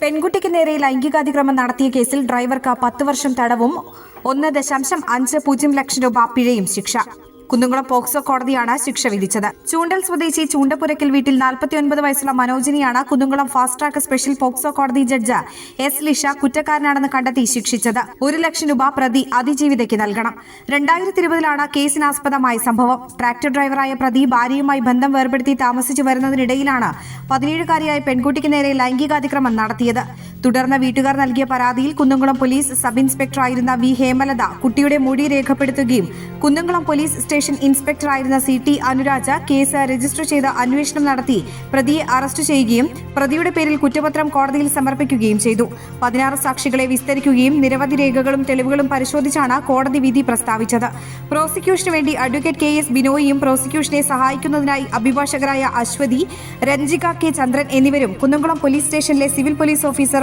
പെൺകുട്ടിക്ക് നേരെ ലൈംഗികാതിക്രമം നടത്തിയ കേസിൽ ഡ്രൈവർക്ക് പത്ത് വർഷം തടവും ഒന്ന് ദശാംശം അഞ്ച് പൂജ്യം ലക്ഷം രൂപ പിഴയും ശിക്ഷ. കുന്നുകുളം പോക്സോ കോടതിയാണ് ശിക്ഷ വിധിച്ചത്. ചൂണ്ടൽ സ്വദേശി ചൂണ്ടപ്പുരക്കൽ വീട്ടിൽ നാൽപ്പത്തിയൊൻപത് വയസ്സുള്ള മനോജിനെയാണ് Kunnukulam fast track special POCSO കോടതി ജഡ്ജ് എസ് ലിഷ കുറ്റക്കാരനാണെന്ന് കണ്ടെത്തി ശിക്ഷിച്ചത്. ഒരു ലക്ഷം രൂപ പ്രതി അതിജീവിതയ്ക്ക് നൽകണം. രണ്ടായിരത്തി ഇരുപതിലാണ് കേസിനാസ്പദമായ സംഭവം. ട്രാക്ടർ ഡ്രൈവറായ പ്രതി ഭാര്യയുമായി ബന്ധം വേർപെടുത്തി താമസിച്ചു വരുന്നതിനിടയിലാണ് പതിനേഴുകാരിയായ പെൺകുട്ടിക്ക് നേരെ ലൈംഗികാതിക്രമം നടത്തിയത്. തുടർന്ന് വീട്ടുകാർ നൽകിയ പരാതിയിൽ കുന്നംകുളം പോലീസ് സബ് ഇൻസ്പെക്ടറായിരുന്ന വി ഹേമലത കുട്ടിയുടെ മൊഴി രേഖപ്പെടുത്തുകയും Kunnamkulam police station ഇൻസ്പെക്ടറായിരുന്ന C T Anuraja case register ചെയ്ത് അന്വേഷണം നടത്തി പ്രതിയെ അറസ്റ്റ് ചെയ്യുകയും പ്രതിയുടെ പേരിൽ കുറ്റപത്രം കോടതിയിൽ സമർപ്പിക്കുകയും ചെയ്തു. പതിനാറ് സാക്ഷികളെ വിസ്തരിക്കുകയും നിരവധി രേഖകളും തെളിവുകളും പരിശോധിച്ചാണ് കോടതി വിധി പ്രസ്താവിച്ചത്. പ്രോസിക്യൂഷന് വേണ്ടി അഡ്വക്കേറ്റ് കെ എസ് ബിനോയിയും പ്രോസിക്യൂഷനെ സഹായിക്കുന്നതിനായി അഭിഭാഷകരായ അശ്വതി രഞ്ജിക കെ ചന്ദ്രൻ എന്നിവരും കുന്നംകുളം പോലീസ് സ്റ്റേഷനിലെ സിവിൽ പോലീസ് ഓഫീസർ